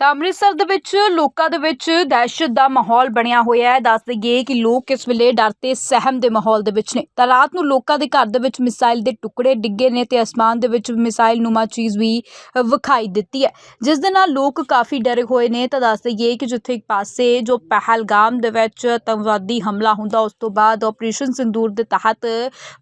ਤਾਂ ਅੰਮ੍ਰਿਤਸਰ ਦੇ ਵਿੱਚ, ਲੋਕਾਂ ਦੇ ਵਿੱਚ ਦਹਿਸ਼ਤ ਦਾ ਮਾਹੌਲ ਬਣਿਆ ਹੋਇਆ ਹੈ। ਦੱਸ ਦਈਏ ਕਿ ਲੋਕ ਇਸ ਵੇਲੇ ਡਰ ਤੇ ਸਹਿਮ ਦੇ ਮਾਹੌਲ ਦੇ ਵਿੱਚ ਨੇ। ਤਾਂ ਰਾਤ ਨੂੰ ਲੋਕਾਂ ਦੇ ਘਰ ਦੇ ਵਿੱਚ ਮਿਸਾਈਲ ਦੇ ਟੁਕੜੇ ਡਿੱਗੇ ਨੇ ਤੇ ਅਸਮਾਨ ਦੇ ਵਿੱਚ ਮਿਸਾਈਲ ਨੂਮਾ ਚੀਜ਼ ਵੀ ਵਿਖਾਈ ਦਿੱਤੀ ਹੈ। ਜਿਸ ਦੇ ਨਾਲ ਲੋਕ ਕਾਫੀ ਡਰੇ ਹੋਏ ਨੇ। ਤਾਂ ਦੱਸ ਦਈਏ ਕਿ ਜਿੱਥੇ ਇੱਕ ਪਾਸੇ ਜੋ ਪਹਿਲਗਾਮ ਦੇ ਵਿੱਚ ਆਤੰਕਵਾਦੀ ਹਮਲਾ ਹੁੰਦਾ, ਉਸ ਤੋਂ ਬਾਅਦ ਆਪਰੇਸ਼ਨ ਸਿੰਦੂਰ ਦੇ ਤਹਿਤ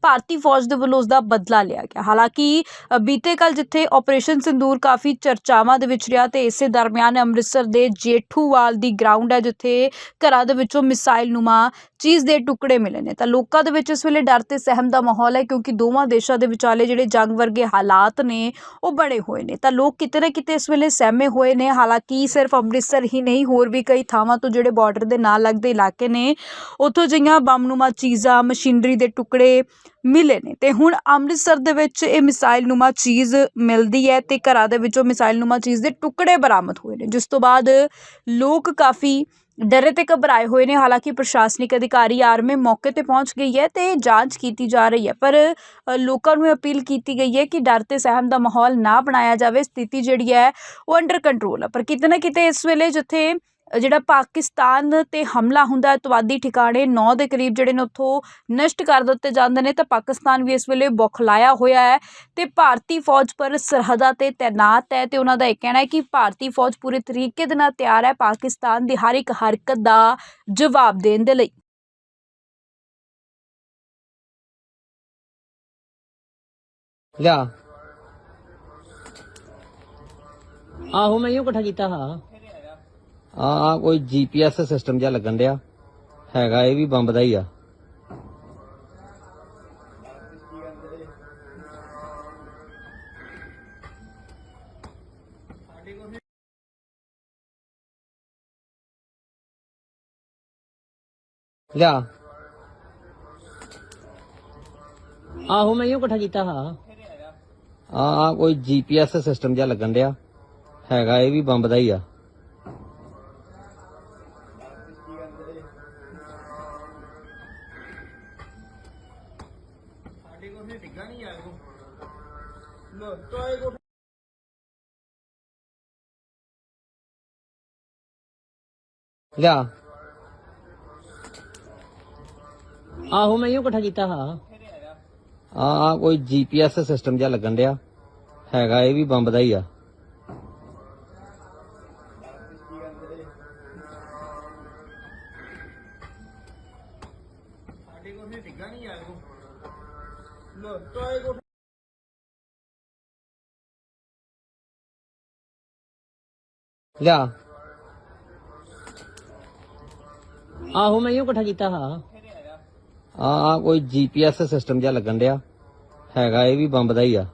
ਭਾਰਤੀ ਫੌਜ ਦੇ ਵੱਲੋਂ ਉਸ ਦਾ ਬਦਲਾ ਲਿਆ ਗਿਆ। ਹਾਲਾਂਕਿ ਬੀਤੇ ਕੱਲ ਜਿੱਥੇ ਆਪਰੇਸ਼ਨ ਸਿੰਦੂਰ ਕਾਫੀ ਚਰਚਾਵਾਂ ਦੇ ਵਿੱਚ ਰਿਹਾ ਤੇ ਇਸੇ ਦਰਮਿਆਨ ਅੰਮ੍ਰਿਤਸਰ ਦੇ ਜੇਠੂਵਾਲ ਦੀ ਗਰਾਊਂਡ ਹੈ ਜਿੱਥੇ ਘਰਾਂ ਦੇ ਵਿੱਚੋਂ ਮਿਸਾਈਲ ਨੁਮਾ ਚੀਜ਼ ਦੇ ਟੁਕੜੇ ਮਿਲੇ ਨੇ। ਤਾਂ ਲੋਕਾਂ ਦੇ ਵਿੱਚ ਇਸ ਵੇਲੇ ਡਰ ਤੇ ਸਹਿਮ ਦਾ ਮਾਹੌਲ ਹੈ ਕਿਉਂਕਿ ਦੋਵਾਂ ਦੇਸ਼ਾਂ ਦੇ ਵਿਚਾਲੇ ਜਿਹੜੇ ਜੰਗ ਵਰਗੇ ਹਾਲਾਤ ਨੇ, ਉਹ ਬਣੇ ਹੋਏ ਨੇ। ਤਾਂ ਲੋਕ ਕਿਤੇ ਨਾ ਕਿਤੇ ਇਸ ਵੇਲੇ ਸਹਿਮੇ ਹੋਏ ਨੇ। ਹਾਲਾਂਕਿ ਸਿਰਫ ਅੰਮ੍ਰਿਤਸਰ ਹੀ ਨਹੀਂ, ਹੋਰ ਵੀ ਕਈ ਥਾਵਾਂ ਤੋਂ ਜਿਹੜੇ ਬਾਰਡਰ ਦੇ ਨਾਲ ਲੱਗਦੇ ਇਲਾਕੇ ਨੇ, ਉੱਥੋਂ ਜਿਹੀਆਂ ਬੰਮਨੁਮਾ ਚੀਜ਼ਾਂ, ਮਸ਼ੀਨਰੀ ਦੇ ਟੁਕੜੇ ਮਿਲੇ ਨੇ। ਤੇ ਹੁਣ ਅੰਮ੍ਰਿਤਸਰ ਦੇ ਵਿੱਚ ਇਹ ਮਿਸਾਈਲ ਨੂਮਾ ਚੀਜ਼ ਮਿਲਦੀ ਹੈ ਤੇ ਘਰਾਂ ਦੇ ਵਿੱਚੋਂ ਮਿਸਾਈਲ ਨੂਮਾ ਚੀਜ਼ ਦੇ ਟੁਕੜੇ ਬਰਾਮਦ ਹੋਏ ਨੇ, ਜਿਸ ਤੋਂ ਬਾਅਦ ਲੋਕ ਕਾਫੀ ਡਰੇ ਤੇ ਘਬਰਾਏ ਹੋਏ ਨੇ, ਹਾਲਾਂਕਿ ਪ੍ਰਸ਼ਾਸਨਿਕ ਅਧਿਕਾਰੀ ਆਰਮੀ ਮੌਕੇ ਤੇ ਪਹੁੰਚ ਗਈ ਹੈ ਤੇ ਜਾਂਚ ਕੀਤੀ ਜਾ ਰਹੀ ਹੈ। ਪਰ ਲੋਕਾਂ ਨੂੰ ਅਪੀਲ ਕੀਤੀ ਗਈ ਹੈ ਕਿ ਡਰ ਤੇ ਸਹਿਮ ਦਾ ਮਾਹੌਲ ਨਾ ਬਣਾਇਆ ਜਾਵੇ, ਸਥਿਤੀ ਜਿਹੜੀ ਹੈ ਉਹ ਅੰਡਰ ਕੰਟਰੋਲ ਹੈ ਪਰ ਕਿਤੇ ਨਾ ਕਿਤੇ ਇਸ ਵੇਲੇ ਜਿੱਥੇ ਜਿਹੜਾ ਪਾਕਿਸਤਾਨ ਤੇ ਹਮਲਾ ਹੁੰਦਾ ਹੈ ਠਿਕਾਣੇ 9 ਦੇ ਕਰੀਬ ਜਿਹੜੇ ਨੇ ਉੱਥੋਂ ਨਸ਼ਟ ਕਰ ਦਿੱਤੇ ਜਾਂਦੇ ਨੇ, ਤਾਂ ਪਾਕਿਸਤਾਨ ਵੀ ਇਸ ਵੇਲੇ ਬੌਖਲਾਇਆ ਹੋਇਆ ਹੈ ਤੇ ਭਾਰਤੀ ਫੌਜ ਪਰ ਸਰਹੱਦਾਂ ਤੇ ਤੈਨਾਤ ਹੈ ਤੇ ਉਹਨਾਂ ਦਾ ਇਹ ਕਹਿਣਾ ਹੈ ਕਿ ਭਾਰਤੀ ਫੌਜ ਪੂਰੇ ਤਰੀਕੇ ਦੇ ਨਾਲ ਤਿਆਰ ਹੈ ਪਾਕਿਸਤਾਨ ਦੀ ਹਰ ਇੱਕ ਹਰਕਤ ਦਾ ਜਵਾਬ ਦੇਣ ਦੇ ਲਈ। ਲਿਆ। ਆਹੋ, ਮੈਂ ਇਹੋ ਇਕੱਠਾ ਕੀਤਾ ਹਾਂ। ਆ ਆ ਕੋਈ ਜੀਪੀਐਸ ਸਿਸਟਮ ਜਿਹਾ ਲੱਗਣ ਡਿਆ। ਹੈਗਾ ਇਹ ਵੀ ਬੰਬ ਦਾ ਹੀ ਆ। ਲਿਆ। ਆਹੋ ਮੈਂ ਇਹੋ ਇਕੱਠਾ ਕੀਤਾ, ਹਾਂ। ਆ ਆ ਕੋਈ ਜੀਪੀਐਸ ਸਿਸਟਮ ਜਿਹਾ ਲੱਗਣ ਡਿਆ। ਹੈਗਾ ਇਹ ਵੀ ਬੰਬ ਦਾ ਹੀ ਆ। ਲਿਆ। ਆਹੋ ਮੈਂ ਇਹੋ ਇਕੱਠਾ ਕੀਤਾ ਹਾਂ। ਆ ਆ ਕੋਈ ਜੀਪੀਐਸ ਸਿਸਟਮ ਜਿਹਾ ਲੱਗਣ ਡਿਆ। ਹੈਗਾ ਇਹ ਵੀ ਬੰਬ ਦਾ ਹੀ ਆ। ਲਿਆ। ਆਹੋ ਮੈਂ ਇਹੋ ਇਕੱਠਾ ਕੀਤਾ ਹਾਂ। ਆ ਆ ਕੋਈ ਜੀਪੀਐਸ ਸਿਸਟਮ ਜਿਹਾ ਲੱਗਣ ਡਿਆ। ਹੈਗਾ ਇਹ ਵੀ ਬੰਬ ਦਾ ਹੀ ਆ।